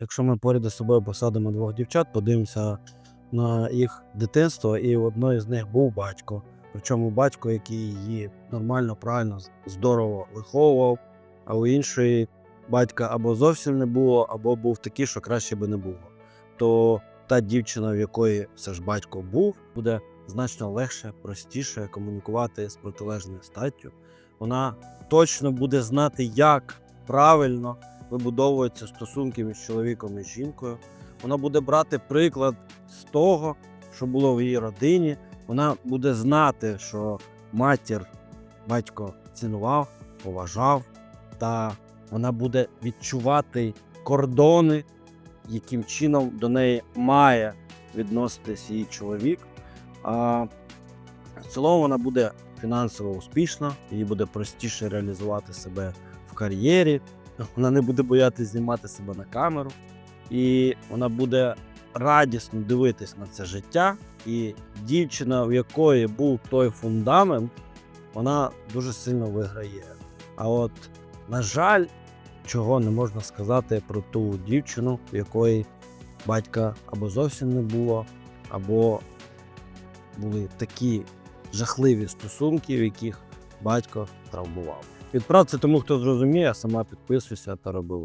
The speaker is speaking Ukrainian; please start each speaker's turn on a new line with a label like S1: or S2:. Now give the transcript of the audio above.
S1: Якщо ми поряд з собою посадимо двох дівчат, подивимося на їх дитинство, і у одної з них був батько. Причому батько, який її нормально, правильно, здорово виховував, а у іншої батька або зовсім не було, або був такий, що краще би не було. То та дівчина, в якої все ж батько був, буде значно легше, простіше комунікувати з протилежною статтю. Вона точно буде знати, як правильно вибудовуються стосунки між чоловіком і жінкою. Вона буде брати приклад з того, що було в її родині. Вона буде знати, що матір батько цінував, поважав, та вона буде відчувати кордони, яким чином до неї має відноситись її чоловік. А в цілому вона буде фінансово успішна, їй буде простіше реалізувати себе в кар'єрі, вона не буде боятися знімати себе на камеру, і вона буде радісно дивитись на це життя. І дівчина, в якої був той фундамент, вона дуже сильно виграє. А от, на жаль, чого не можна сказати про ту дівчину, в якої батька або зовсім не було, або були такі жахливі стосунки, в яких батько травмував. Відправ це тому, хто зрозуміє, а сама підписуйся та роби.